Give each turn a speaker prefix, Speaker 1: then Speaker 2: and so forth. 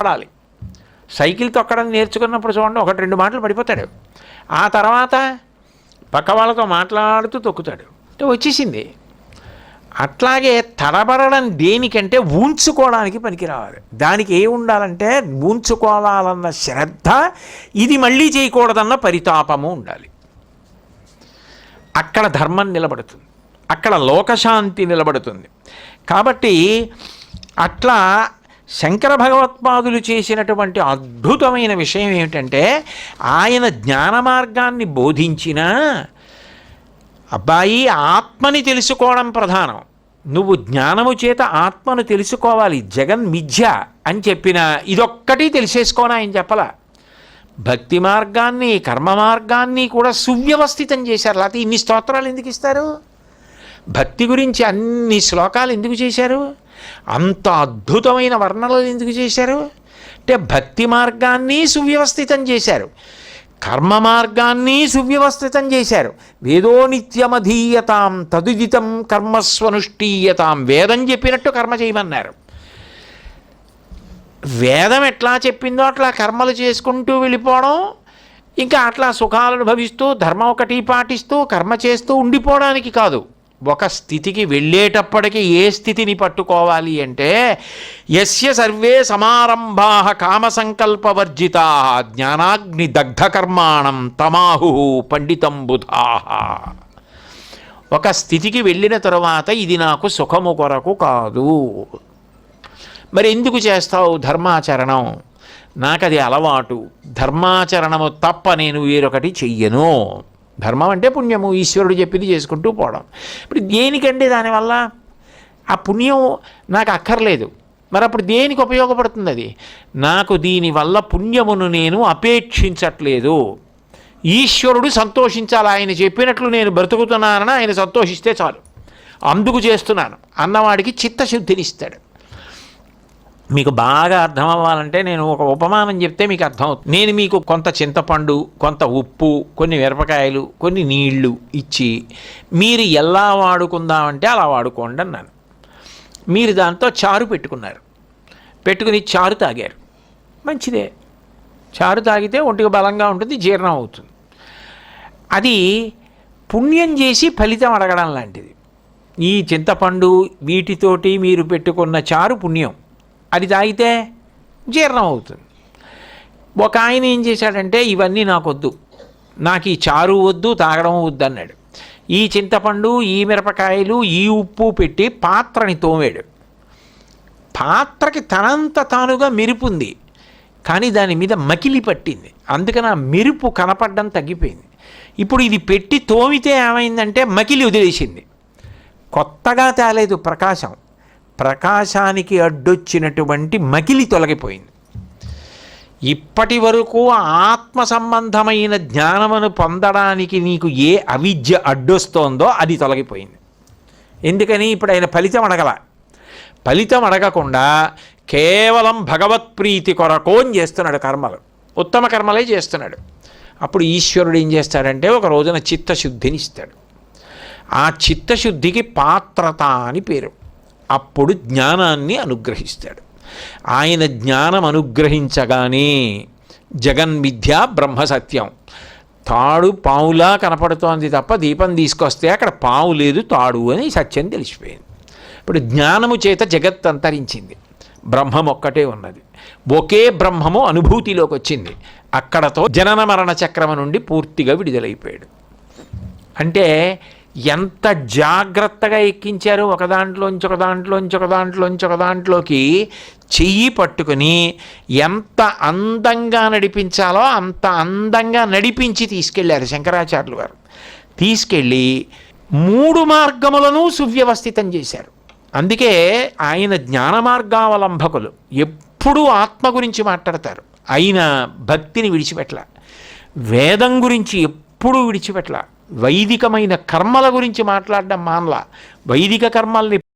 Speaker 1: పడాలి. సైకిల్ తొక్కడం నేర్చుకున్నప్పుడు చూడండి ఒకటి రెండు మాటలు పడిపోతాడు. ఆ తర్వాత పక్క వాళ్ళతో మాట్లాడుతూ తొక్కుతాడు. అంటే వచ్చేసింది. అట్లాగే తడబడడం దేనికంటే ఊంచుకోవడానికి పనికిరావాలి. దానికి ఏ ఉండాలంటే ఊంచుకోవాలన్న శ్రద్ధ ఇది మళ్ళీ చేయకూడదన్న పరితాపము ఉండాలి. అక్కడ ధర్మం నిలబడుతుంది. అక్కడ లోకశాంతి నిలబడుతుంది. కాబట్టి అట్లా శంకర భగవత్పాదులు చేసినటువంటి అద్భుతమైన విషయం ఏమిటంటే ఆయన జ్ఞాన మార్గాన్ని బోధించిన అబ్బాయి ఆత్మని తెలుసుకోవడం ప్రధానం. నువ్వు జ్ఞానము చేత ఆత్మను తెలుసుకోవాలి జగన్ మిథ్య అని చెప్పిన ఇదొక్కటి తెలిసేసుకోని ఆయన చెప్పలా. భక్తి మార్గాన్ని కర్మ మార్గాన్ని కూడా సువ్యవస్థితం చేశారు. లేకపోతే ఇన్ని స్తోత్రాలు ఎందుకు ఇస్తారు? భక్తి గురించి అన్ని శ్లోకాలు ఎందుకు చేశారు? అంత అద్భుతమైన వర్ణనలు ఎందుకు చేశారు? అంటే భక్తి మార్గాన్ని సువ్యవస్థితం చేశారు. కర్మ మార్గాన్ని సువ్యవస్థితం చేశారు. వేదో నిత్యమధీయతాం తదుదితం కర్మస్వనుష్ఠీయతాం వేదం చెప్పినట్టు కర్మ చేయమన్నారు. వేదం ఎట్లా చెప్పిందో అట్లా కర్మలు చేసుకుంటూ వెళ్ళిపోవడం ఇంకా అట్లా సుఖాలను భవిస్తూ ధర్మం ఒకటి పాటిస్తూ కర్మ చేస్తూ ఉండిపోవడానికి కాదు. ఒక స్థితికి వెళ్ళేటప్పటికి ఏ స్థితిని పట్టుకోవాలి అంటే యస్య సర్వే సమారంభా కామ సంకల్పవర్జితా జ్ఞానాగ్ని దగ్ధకర్మాణం తమాహు పండితం బుధా. ఒక స్థితికి వెళ్ళిన తరువాత ఇది నాకు సుఖము కొరకు కాదు. మరి ఎందుకు చేస్తావు ధర్మాచరణం? నాకది అలవాటు. ధర్మాచరణము తప్ప నేను వేరొకటి చెయ్యను. ధర్మం అంటే పుణ్యము ఈశ్వరుడు చెప్పింది చేసుకుంటూ పోవడం. ఇప్పుడు దేనికండి దానివల్ల? ఆ పుణ్యం నాకు అక్కర్లేదు. మరి అప్పుడు దేనికి ఉపయోగపడుతుంది అది? నాకు దీనివల్ల పుణ్యమును నేను అపేక్షించట్లేదు. ఈశ్వరుడు సంతోషించాలి ఆయన చెప్పినట్లు నేను బ్రతుకుతున్నానని ఆయన సంతోషిస్తే చాలు. అందుకు చేస్తున్నాను. అన్నవాడికి చిత్తశుద్ధినిస్తాడు. మీకు బాగా అర్థం అవ్వాలంటే నేను ఒక ఉపమానం చెప్తే మీకు అర్థమవుతుంది. నేను మీకు కొంత చింతపండు కొంత ఉప్పు కొన్ని మిరపకాయలు కొన్ని నీళ్ళు ఇచ్చి మీరు ఎలా వాడుకుందామంటే అలా వాడుకోండి అన్నాను. మీరు దాంతో చారు పెట్టుకున్నారు. పెట్టుకుని చారు తాగారు. మంచిదే. చారు తాగితే ఒంటికి బలంగా ఉంటుంది జీర్ణం అవుతుంది. అది పుణ్యం చేసి ఫలితం అడగడం లాంటిది. ఈ చింతపండు వీటితోటి మీరు పెట్టుకున్న చారు పుణ్యం. అది తాగితే జీర్ణం అవుతుంది. ఒక ఆయన ఏం చేశాడంటే ఇవన్నీ నాకొద్దు. నాకు ఈ చారు వద్దు తాగడం వద్దు అన్నాడు. ఈ చింతపండు ఈ మిరపకాయలు ఈ ఉప్పు పెట్టి పాత్రని తోమాడు. పాత్రకి తనంత తానుగా మెరుపు ఉంది కానీ దాని మీద మకిలి పట్టింది. అందుకని ఆ మెరుపు కనపడడం తగ్గిపోయింది. ఇప్పుడు ఇది పెట్టి తోమితే ఏమైందంటే మకిలి వదిలేసింది. కొత్తగా తేలేదు ప్రకాశం. ప్రకాశానికి అడ్డొచ్చినటువంటి మకిలి తొలగిపోయింది. ఇప్పటి వరకు ఆత్మ సంబంధమైన జ్ఞానమును పొందడానికి నీకు ఏ అవిద్య అడ్డొస్తోందో అది తొలగిపోయింది. ఎందుకని ఇప్పుడు ఆయన ఫలితం అడగల. ఫలితం అడగకుండా కేవలం భగవత్ప్రీతి కొరకు అని చేస్తున్నాడు కర్మలు. ఉత్తమ కర్మలే చేస్తున్నాడు. అప్పుడు ఈశ్వరుడు ఏం చేస్తాడంటే ఒక రోజున చిత్తశుద్ధిని ఇస్తాడు. ఆ చిత్తశుద్ధికి పాత్రత అని పేరు. అప్పుడు జ్ఞానాన్ని అనుగ్రహిస్తాడు. ఆయన జ్ఞానం అనుగ్రహించగానే జగన్మిథ్య బ్రహ్మ సత్యం. తాడు పావులా కనపడుతోంది తప్ప దీపం తీసుకొస్తే అక్కడ పావు లేదు తాడు అని సత్యం తెలిసిపోయింది. ఇప్పుడు జ్ఞానము చేత జగత్ అంతరించింది. బ్రహ్మం ఒక్కటే ఉన్నది. ఒకే బ్రహ్మము అనుభూతిలోకి వచ్చింది. అక్కడతో జనన మరణ చక్రము నుండి పూర్తిగా విడుదలైపోయాడు. అంటే ఎంత జాగ్రత్తగా ఎక్కించారు ఒక దాంట్లోంచి ఒక దాంట్లోంచి ఒక దాంట్లోంచి ఒక దాంట్లోకి చెయ్యి పట్టుకుని ఎంత అందంగా నడిపించాలో అంత అందంగా నడిపించి తీసుకెళ్ళారు శంకరాచార్యులు గారు. తీసుకెళ్ళి మూడు మార్గములను సువ్యవస్థితం చేశారు. అందుకే ఆయన జ్ఞాన మార్గావలంబకులు. ఎప్పుడూ ఆత్మ గురించి మాట్లాడతారు. ఆయన భక్తిని విడిచిపెట్టల. వేదం గురించి ఎప్పుడూ విడిచిపెట్టల. వైదికమైన కర్మల గురించి మాట్లాడడం మానలా. వైదిక కర్మల్ని